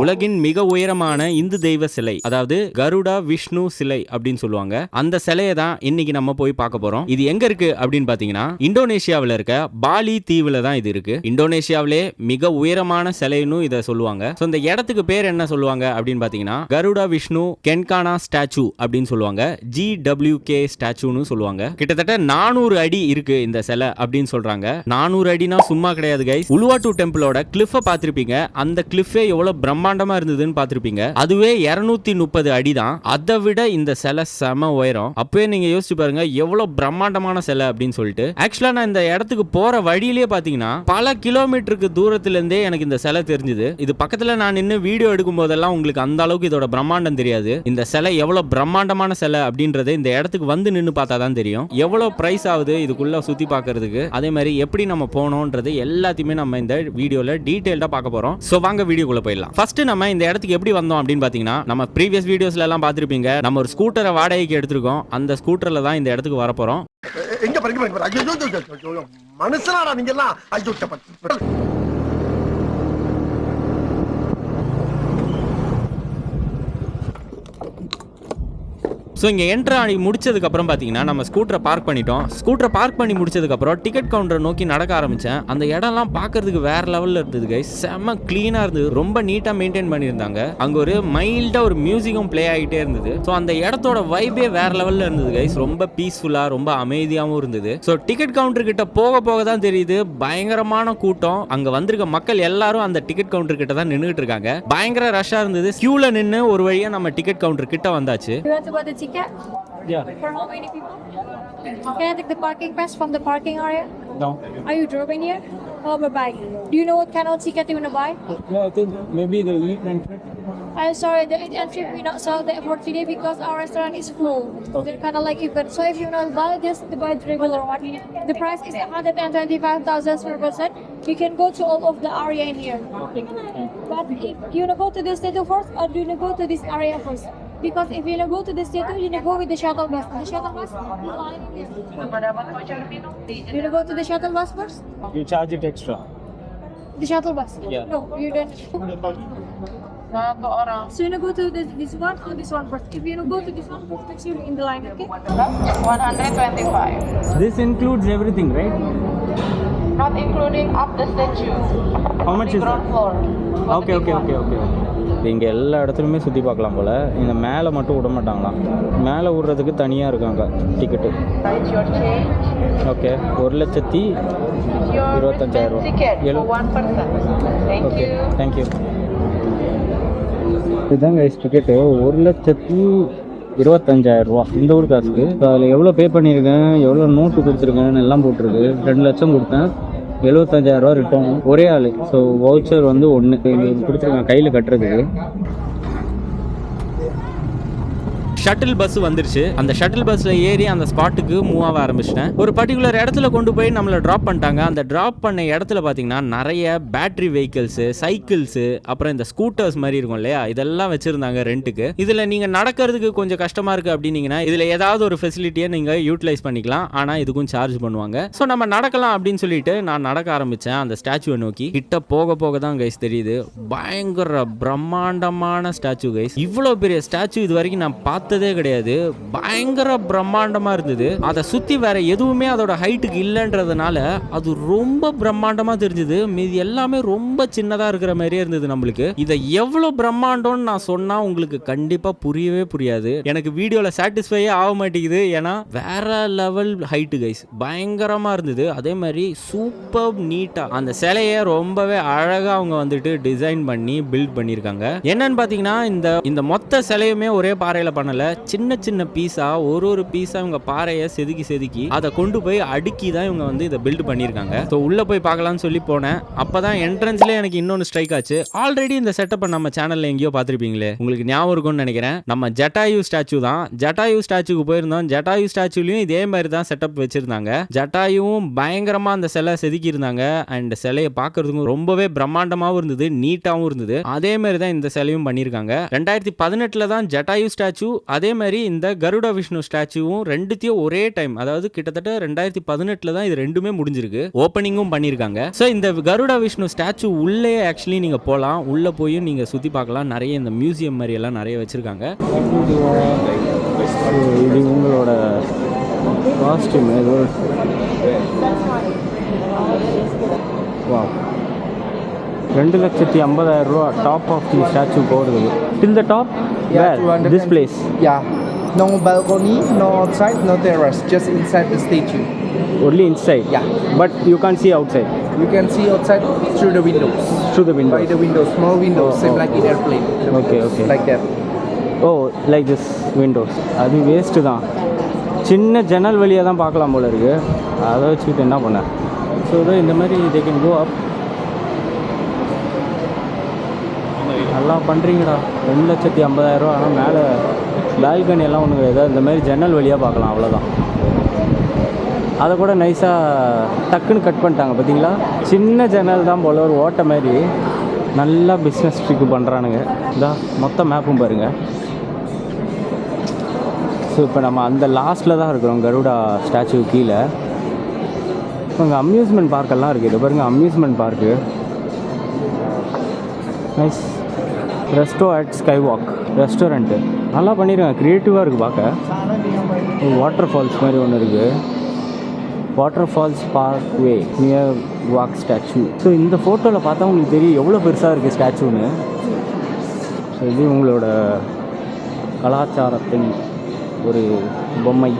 உலகின் மிக உயரமான இந்து தெய்வ சிலை அதாவது கருடா விஷ்ணு சிலை அப்படின்னு சொல்லுவாங்க. அந்த சிலையை தான் இன்னைக்கு நம்ம போய் பார்க்க போறோம். இது எங்க இருக்கு அப்படின்னு பாத்தீங்கன்னா இந்தோனேஷியாவில் இருக்க பாலி தீவுல தான் இது இருக்கு. இந்தோனேஷியாவிலே மிக உயரமான சிலைன்னு இதை சொல்லுவாங்க. ஸோ இந்த இடத்துக்கு பேர் என்ன சொல்லுவாங்க அப்படின்னு பாத்தீங்கன்னா கருடா விஷ்ணு கென்கானா ஸ்டாச்சு அப்படின்னு சொல்லுவாங்க. ஜி டபிள்யூ கே ஸ்டாச்சுன்னு சொல்லுவாங்க. கிட்டத்தட்ட நானூறு அடி இருக்கு இந்த சிலை அப்படின்னு சொல்றாங்க. நானூறு அடினா சும்மா கிடையாது கைஸ் உலுவாட்டு டெம்பிளோட கிளிஃபை பார்த்திருப்பீங்க. அந்த கிளிஃபே எவ்வளவு பிரம்மாண்டமா இருந்ததுன்னு பார்த்துருப்பீங்க. அதுவே 230 முப்பது அடி தான் அதை விட இந்த சிலை செம உயரம். அப்பவே நீங்க யோசிச்சு பாருங்க எவ்வளவு பிரம்மாண்டமான சிலை அப்படின்னு சொல்லிட்டு. ஆக்சுவலா நான் இந்த இடத்துக்கு போற வழியிலேயே பாத்தீங்கன்னா பல கிலோமீட்டருக்கு தூரத்துல இருந்தே எனக்கு இந்த சிலை தெரிஞ்சுது. இது பக்கத்துல நான் நின்று வீடியோ எடுக்கும் போதெல்லாம் உங்களுக்கு அந்த அளவுக்கு இதோட பிரம்மாண்டம் தெரியாது. இந்த சிலை எவ்வளவு பிரம்மாண்டமான சிலை அப்படின்றது இந்த இடத்துக்கு வந்து நின்று பார்த்தா தான் தெரியும். எவ்வளவு பிரைஸ் ஆகுது இதுக்குள்ள சுத்தி பார்க்கறதுக்கு. அதே மாதிரி எப்படி நம்ம போனோன்றது எல்லாத்தையுமே நம்ம இந்த வீடியோல டீடைல்டா பார்க்க போறோம். சோ வாங்க வீடியோக்குள்ள போயிடலாம். ஃபர்ஸ்ட் நம்ம இந்த இடத்துக்கு எப்படி வந்தோம் அப்படின்னு பார்த்தீங்கன்னா நம்ம ப்ரீவியஸ் வீடியோஸ்ல எல்லாம் பார்த்துருப்பீங்க. நம்ம ஒரு ஸ்கூட்டரை வாடகைக்கு எடுத்திருக்கோம். அந்த ஸ்கூட்டர்ல தான் இந்த இடத்துக்கு வர போறோம் மனுஷனாடா நீங்க எல்லாம் ஸோ இங்கே என்ட்ரு ஆகி முடிச்சதுக்கப்புறம் பார்த்தீங்கன்னா நம்ம ஸ்கூட்டரை பார்க் பண்ணிட்டோம். ஸ்கூட்டரை பார்க் பண்ணி முடிச்சதுக்கப்புறம் டிக்கெட் கவுண்டரை நோக்கி நடக்க ஆரம்பித்தேன் அந்த இடம்லாம் பார்க்கறதுக்கு வேற லெவலில் இருந்தது கைஸ் செம்ம க்ளீனாக இருந்தது. ரொம்ப நீட்டாக மெயின்டைன் பண்ணியிருந்தாங்க. அங்கே ஒரு மைல்டாக ஒரு மியூசிக்கும் ப்ளே ஆகிட்டே இருந்தது. ஸோ அந்த இடத்தோட வைபே வேறு லெவலில் இருந்தது கைஸ் ரொம்ப பீஸ்ஃபுல்லாக ரொம்ப அமைதியாகவும் இருந்தது. ஸோ டிக்கெட் கவுண்டர் கிட்ட போக போக தான் தெரியுது பயங்கரமான கூட்டம். அங்கே வந்திருக்க மக்கள் எல்லாரும் அந்த டிக்கெட் கவுண்டர் கிட்ட தான் நின்றுட்டு இருக்காங்க. பயங்கர ரஷ்ஷாக இருந்தது. கியூவில் நின்று ஒரு வழியாக நம்ம டிக்கெட் கவுண்டர் கிட்ட வந்தாச்சு. You want to buy the ticket? Yeah. For how many people? Can I take the parking pass from the parking area? No. Are you driving here? Oh, bye bye. Do you know what kind of ticket you want to buy? Yeah, I think maybe the elite entry. I'm sorry, the entry we not sell that for today because our restaurant is full. They're kind of like event. So if you want to buy this, the buy the regular one. The price is 125,000 per person. You can go to all of the area in here. But if you want to go to this statue first, or do you want to go to this area first? Because if you want to go to the statue, you need to go with the shuttle bus. The shuttle bus, you want to go to the shuttle bus first? You charge it extra. The shuttle bus? Yeah. No, you don't. So you wanna go to this, this one or this one first? If you wanna go to this one first, make sure you're in the line, okay? 125 This includes everything, right? not including up the statue How much the is ground that? floor for Okay, okay, okay, okay. இங்கே எல்லா இடத்துலையுமே சுற்றி பார்க்கலாம் போல். இந்த மேலே மட்டும் விட மாட்டாங்களாம் மேலே விடுறதுக்கு தனியாக இருக்காங்க ticket Write your change. Okay ஒரு லட்சத்தி இருபத்தஞ்சாயிரம் thank okay you. Thank you இதுதான் கைஸ் டிக்கெட்டு ஒரு லட்சத்தி இருபத்தஞ்சாயிரம் ரூபா. இந்த ஊர் காசுக்கு. அதில் எவ்வளோ பே பண்ணியிருக்கேன்? எவ்வளோ நோட்டு கொடுத்துருக்கேன் எல்லாம் போட்டிருக்கு. ரெண்டு லட்சம் கொடுத்தேன். எழுபத்தஞ்சாயிரம் ரூபா ரிட்டர்ன் ஒரே ஆள். ஸோ வவுச்சர் வந்து ஒன்று கொடுத்துருக்காங்க கையில் கட்டுறதுக்கு. ஷட்டில் பஸ் வந்துருச்சு. அந்த ஷட்டில் பஸ்ல ஏறி அந்த ஸ்பாட்டுக்கு மூவ் ஆக ஆரம்பிச்சிட்டேன். ஒரு பர்டிகுலர் இடத்துல கொண்டு போய் நம்மளை ட்ராப் பண்ணிட்டாங்க. அந்த ட்ராப் பண்ண இடத்துல பார்த்தீங்கன்னா நிறைய பேட்டரி வெஹிக்கிள்ஸு சைக்கிள்ஸு அப்புறம் இந்த ஸ்கூட்டர்ஸ் மாதிரி இருக்கும் இல்லையா? இதெல்லாம் வச்சிருந்தாங்க ரெண்ட்டுக்கு இதில் நீங்கள் நடக்கிறதுக்கு கொஞ்சம் கஷ்டமா இருக்கு அப்படின்னீங்கன்னா இதில் ஏதாவது ஒரு ஃபெசிலிட்டியை நீங்கள் யூட்டிலைஸ் பண்ணிக்கலாம். ஆனால் இதுக்கும் சார்ஜ் பண்ணுவாங்க. ஸோ நம்ம நடக்கலாம் அப்படின்னு சொல்லிட்டு நான் நடக்க ஆரம்பித்தேன் அந்த ஸ்டாச்சுவை நோக்கி. கிட்ட போக போக தான் கைஸ் தெரியுது. பயங்கர பிரம்மாண்டமான ஸ்டாச்சு கைஸ் இவ்வளோ பெரிய ஸ்டாச்சு இது வரைக்கும் நான் பார்த்து பார்த்ததே கிடையாது. பயங்கர பிரம்மாண்டமாக இருந்தது. அதை சுற்றி வேற எதுவுமே அதோட ஹைட்டுக்கு இல்லைன்றதுனால அது ரொம்ப பிரம்மாண்டமாக தெரிஞ்சது. மீதி எல்லாமே ரொம்ப சின்னதாக இருக்கிற மாதிரியே இருந்தது நம்மளுக்கு. இதை எவ்வளோ பிரம்மாண்டம்னு நான் சொன்னால் உங்களுக்கு கண்டிப்பாக புரியவே புரியாது. எனக்கு வீடியோவில் சாட்டிஸ்ஃபையே ஆக மாட்டேங்குது. ஏன்னா வேற லெவல் ஹைட்டு கைஸ் பயங்கரமாக இருந்தது. அதே மாதிரி சூப்பர் நீட்டாக அந்த சிலையை ரொம்பவே அழகாக அவங்க வந்துட்டு டிசைன் பண்ணி பில்ட் பண்ணியிருக்காங்க. என்னன்னு பார்த்தீங்கன்னா இந்த இந்த மொத்த சிலையுமே ஒரே பாறையில் பண்ணல. சின்ன சின்ன பீஸா ஒரு ஒரு பீஸா இவங்க பாறையை செதுக்கி செதுக்கி அதை கொண்டு போய் அடுக்கி தான் இவங்க வந்து இதை பில்ட் பண்ணியிருக்காங்க. ஸோ உள்ளே போய் பார்க்கலாம்னு சொல்லி போனேன். அப்போ தான் என்ட்ரன்ஸ்ல எனக்கு இன்னொன்று ஸ்ட்ரைக் ஆச்சு. ஆல்ரெடி இந்த செட்டப்பை நம்ம சேனலில் எங்கேயோ பார்த்துருப்பீங்களே. உங்களுக்கு ஞாபகம் இருக்கும்னு நினைக்கிறேன். நம்ம ஜட்டாயு ஸ்டாச்சு தான். ஜட்டாயு ஸ்டாச்சுக்கு போயிருந்தோம். ஜட்டாயு ஸ்டாச்சுலையும் இதே மாதிரி தான் செட்டப் வச்சுருந்தாங்க. ஜட்டாயுவும் பயங்கரமாக அந்த சிலை செதுக்கி இருந்தாங்க அண்ட் சிலையை பார்க்கறதுக்கும் ரொம்பவே பிரம்மாண்டமாகவும் இருந்தது. நீட்டாகவும் இருந்தது. அதே மாதிரி தான் இந்த சிலையும் பண்ணியிருக்காங்க. ரெண்டாயிரத்தி பதினெட்டில் தான் ஜட்டாயு ஸ்டாச்சு அதே மாதிரி இந்த கருடா விஷ்ணு ஸ்டாச்சுவும் ரெண்டுத்தையும் ஒரே டைம் அதாவது கிட்டத்தட்ட ரெண்டாயிரத்தி பதினெட்டுல தான் இது ரெண்டுமே முடிஞ்சிருக்கு. ஓப்பனிங்கும் பண்ணியிருக்காங்க ஸோ இந்த கருடா விஷ்ணு ஸ்டாச்சு உள்ளே ஆக்சுவலி நீங்க போகலாம் உள்ள போயும் நீங்க சுத்தி பார்க்கலாம். நிறைய இந்த மியூசியம் மாதிரி எல்லாம் நிறைய வச்சிருக்காங்க. இது உங்களோட காஸ்டியூம் ஏதோ ரெண்டு லட்சத்தி ஐம்பதாயிரம் ரூபா டாப் ஆஃப் தி ஸ்டாச்சு போகிறது till the top where this place Yeah. No balcony, no outside, no terrace, just inside the statue. Only inside Yeah. But you can see outside You can see outside through the windows. through the window By the windows, small windows, Oh, same oh, like in airplane. The Okay, windows, okay. Like that. Oh like this windows அது waste தான் சின்ன ஜன்னல் வழியாக தான் பார்க்கலாம் போல இருக்கு அதை வச்சுக்கிட்டு என்ன பண்ண ஸோ இந்த மாதிரி தே கேன் கோ அப் நல்லா பண்ணுறீங்கடா ரெண்டு லட்சத்தி ஐம்பதாயிரரூவா ஆனால் மேலே பால்கனி எல்லாம் ஒன்று கிடையாது. இந்த மாதிரி ஜன்னல் வழியாக பார்க்கலாம். அவ்வளோதான் அதை கூட நைஸாக டக்குன்னு கட் பண்ணிட்டாங்க பார்த்தீங்களா சின்ன ஜன்னல் தான் போல ஒரு ஓட்ட மாதிரி. நல்லா பிஸ்னஸ் ட்ரிக்கு பண்ணுறானுங்க இதா மொத்த மேப்பும் பாருங்கள் ஸோ இப்போ நம்ம அந்த லாஸ்ட்டில் தான் இருக்கிறோம். கருடா ஸ்டாச்சு கீழே. இப்போ இங்கே அம்யூஸ்மெண்ட் பார்க்கெல்லாம் இருக்குது இது பாருங்கள் amusement park nice resto at sky walk restaurant நல்லா பண்ணியிருக்காங்க க்ரியேட்டிவாக இருக்குது பார்க்க வாட்டர் ஃபால்ஸ் மாதிரி ஒன்று இருக்குது water falls park way near walk statue so இந்த ஃபோட்டோவில் பார்த்தா உங்களுக்கு தெரியும் எவ்வளோ பெருசாக இருக்குது ஸ்டாச்சுன்னு. ஸோ இது உங்களோட கலாச்சாரத்தின் ஒரு பொம்மை.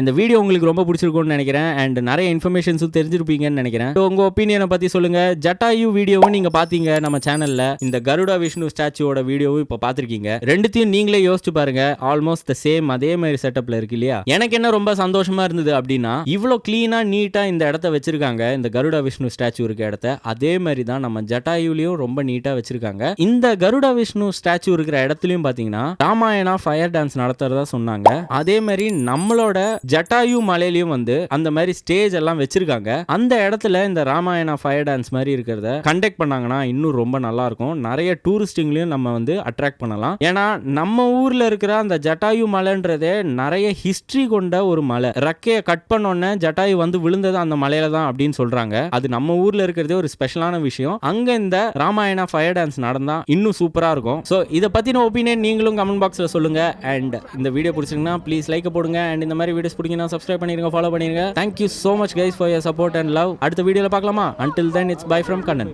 இந்த வீடியோ உங்களுக்கு ரொம்ப பிடிச்சிருக்கும்னு நினைக்கிறேன். அண்ட் நிறைய இன்ஃபர்மேஷன்ஸும் தெரிஞ்சிருப்பீங்கன்னு நினைக்கிறேன். ஸோ உங்க ஒப்பீனியனை பத்தி சொல்லுங்க. ஜட்டாயு வீடியோவும் நீங்க பாத்தீங்க நம்ம சேனல்ல இந்த கருடா விஷ்ணு ஸ்டாச்சுவோட வீடியோவும் இப்போ பார்த்துருக்கீங்க ரெண்டுத்தையும் நீங்களே யோசிச்சு பாருங்க. ஆல்மோஸ்ட் த சேம் அதே மாதிரி செட்டப்ல இருக்கு இல்லையா? எனக்கு என்ன ரொம்ப சந்தோஷமா இருந்தது அப்படின்னா இவ்வளோ கிளீனா நீட்டா இந்த இடத்த வச்சிருக்காங்க. இந்த கருடா விஷ்ணு ஸ்டாச்சு இருக்க இடத்த. அதே மாதிரி தான் நம்ம ஜட்டாயுலயும் ரொம்ப நீட்டா வச்சிருக்காங்க. இந்த கருடா விஷ்ணு ஸ்டாச்சு இருக்கிற இடத்துலயும் பாத்தீங்கன்னா ராமாயணா ஃபயர் டான்ஸ் நடத்துறதா சொன்னாங்க. அதே மாதிரி நம்மளோட ஜட்டாயு மலையிலயும் வந்து அந்த மாதிரி ஸ்டேஜ் எல்லாம் வச்சிருக்காங்க. அந்த இடத்துல இந்த ராமாயணா ஃபயர் டான்ஸ் மாதிரி இருக்கிறத கண்டக்ட் பண்ணாங்கன்னா இன்னும் ரொம்ப நல்லா இருக்கும். நிறைய டூரிஸ்டிங்லயும் நம்ம வந்து அட்ராக்ட் பண்ணலாம். ஏன்னா நம்ம ஊர்ல இருக்கிற அந்த ஜட்டாயு மலைன்றதே நிறைய ஹிஸ்டரி கொண்ட ஒரு மலை. ரக்கையை கட் பண்ணோன்னே ஜட்டாயு வந்து விழுந்தது அந்த மலையில தான் அப்படின்னு சொல்றாங்க. அது நம்ம ஊர்ல இருக்கிறதே ஒரு ஸ்பெஷலான விஷயம். அங்க இந்த ராமாயணா ஃபயர் டான்ஸ் நடந்தா இன்னும் சூப்பரா இருக்கும். ஸோ இதை பத்தின ஒப்பீனியன் நீங்களும் கமெண்ட் பாக்ஸ்ல சொல்லுங்க. அண்ட் இந்த வீடியோ பிடிச்சிங்கன்னா ப்ளீஸ் லைக் போடுங்க. அண்ட் இந்த மாதிரி வீடியோ வீடியோஸ் பிடிக்கணும் சப்ஸ்கிரைப் பண்ணிருங்க ஃபாலோ பண்ணிருங்க. Thank you so much guys for your support and love அடுத்த வீடியோல பார்க்கலாமா? Until then it's bye from Kannan